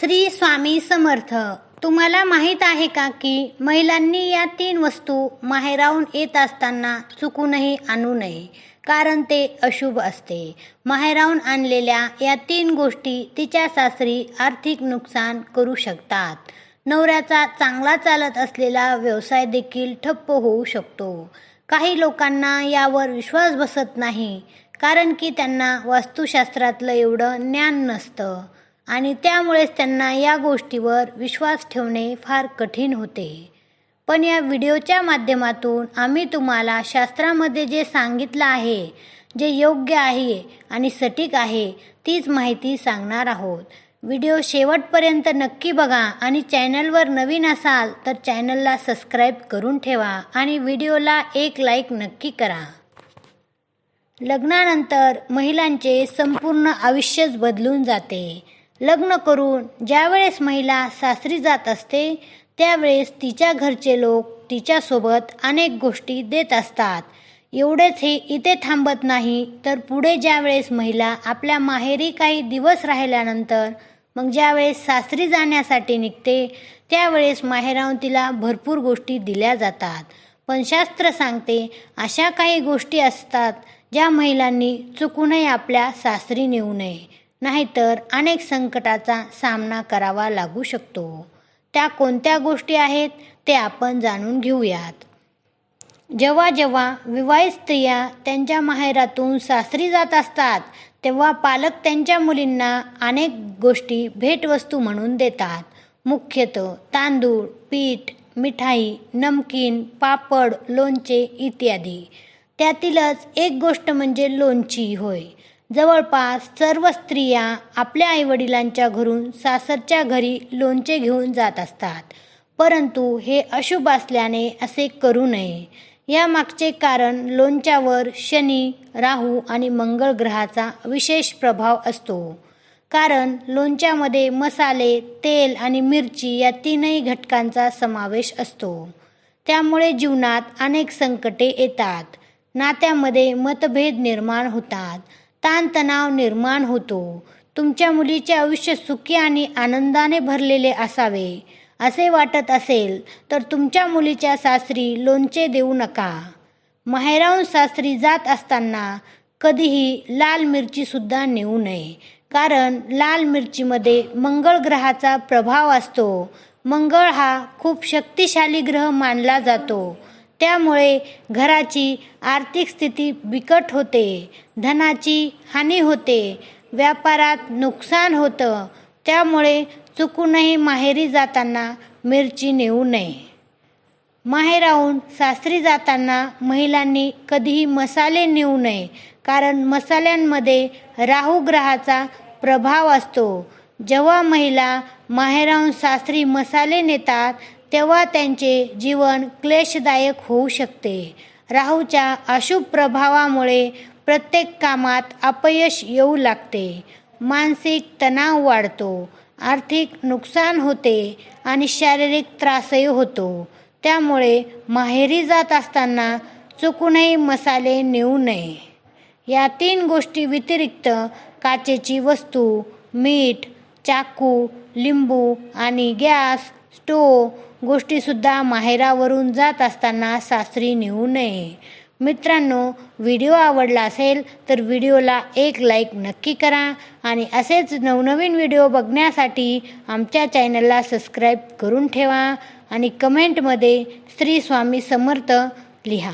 श्री स्वामी समर्थ तुम्हाला माहीत आहे का की महिलांनी या तीन वस्तू माहेराहून येत असताना चुकूनही आणू नये कारण ते अशुभ असते. माहेराहून आणलेल्या या तीन गोष्टी तिच्या सासरी आर्थिक नुकसान करू शकतात. नवऱ्याचा चांगला चालत असलेला व्यवसाय देखील ठप्प होऊ शकतो. काही लोकांना यावर विश्वास बसत नाही कारण की त्यांना वास्तुशास्त्रातलं एवढं ज्ञान नसतं. आणि त्यामुळेच त्यांना या गोष्टीवर विश्वास ठेवणे फार कठीण होते. पण या व्हिडिओच्या माध्यमातून आम्ही तुम्हाला शास्त्रामध्ये जे सांगितलं आहे जे योग्य आहे आणि सटीक आहे तीच माहिती सांगणार आहोत. व्हिडिओ शेवटपर्यंत नक्की बघा आणि चॅनलवर नवीन असाल तर चॅनलला सबस्क्राईब करून ठेवा आणि व्हिडिओला एक लाईक नक्की करा. लग्नानंतर महिलांचे संपूर्ण आयुष्यच बदलून जाते. लग्न करून ज्यावेळेस महिला सासरी जात असते त्यावेळेस तिच्या घरचे लोक तिच्यासोबत अनेक गोष्टी देत असतात. एवढेच हे इथे थांबत नाही तर पुढे ज्यावेळेस महिला आपल्या माहेरी काही दिवस राहिल्यानंतर मग ज्यावेळेस सासरी जाण्यासाठी निघते त्यावेळेस माहेराहून तिला भरपूर गोष्टी दिल्या जातात. पण शास्त्र सांगते अशा काही गोष्टी असतात ज्या महिलांनी चुकूनही आपल्या सासरी नेऊ नये. नाहीतर अनेक संकटाचा सामना करावा लागू शकतो. त्या कोणत्या गोष्टी आहेत ते आपण जाणून घेऊयात. जेव्हा जेव्हा विवाहित स्त्रिया त्यांच्या माहेरातून सासरी जात असतात तेव्हा पालक त्यांच्या मुलींना अनेक गोष्टी भेटवस्तू म्हणून देतात. मुख्यतः तांदूळ पीठ मिठाई नमकीन पापड लोणचे इत्यादी. त्यातीलच एक गोष्ट म्हणजे लोणची होय. जवळपास सर्व स्त्रिया आपल्या आईवडिलांच्या घरून सासरच्या घरी लोणचे घेऊन जात असतात. परंतु हे अशुभ असल्याने असे करू नये. यामागचे कारण लोणच्यावर शनी राहू आणि मंगळ ग्रहाचा विशेष प्रभाव असतो. कारण लोणच्यामध्ये मसाले तेल आणि मिरची या तीनही घटकांचा समावेश असतो. त्यामुळे जीवनात अनेक संकटे येतात. नात्यामध्ये मतभेद निर्माण होतात. ताणतणाव निर्माण होतो. तुमच्या मुलीचे आयुष्य सुखी आणि आनंदाने भरलेले असावे. असे वाटत असेल तर तुमच्या मुलीच्या सासरी लोणचे देऊ नका. माहेराहून सासरी जात असताना कधीही लाल मिरचीसुद्धा नेऊ नये. कारण लाल मिरचीमध्ये मंगळ ग्रहाचा प्रभाव असतो. मंगळ हा खूप शक्तिशाली ग्रह मानला जातो. त्यामुळे घराची आर्थिक स्थिती बिकट होते धनाची हानी होते व्यापारात नुकसान होतं त्यामुळे चुकूनही माहेरी जाताना मिरची नेऊ नये. माहेराहून सासरी जाताना महिलांनी कधीही मसाले नेऊ नये कारण मसाल्यांमध्ये राहू ग्रहाचा प्रभाव असतो. जेव्हा महिला माहेराहून सासरी मसाले नेतात तेव्हा त्यांचे जीवन क्लेशदायक होऊ शकते. राहूच्या अशुभ प्रभावामुळे प्रत्येक कामात अपयश येऊ लागते. मानसिक तणाव वाढतो आर्थिक नुकसान होते आणि शारीरिक त्रासही होतो. त्यामुळे माहेरी जात असताना चुकूनही मसाले नेऊ नये. या तीन गोष्टी व्यतिरिक्त काचेची वस्तू मीठ चाकू लिंबू आणि गॅस तो गोष्टीसुद्धा माहेरावरून जात असताना सासरी नेऊ नये. मित्रांनो व्हिडिओ आवडला असेल तर व्हिडिओला एक लाईक नक्की करा आणि असेच नवनवीन व्हिडिओ बघण्यासाठी आमच्या चॅनलला सबस्क्राईब करून ठेवा आणि कमेंटमध्ये श्री स्वामी समर्थ लिहा.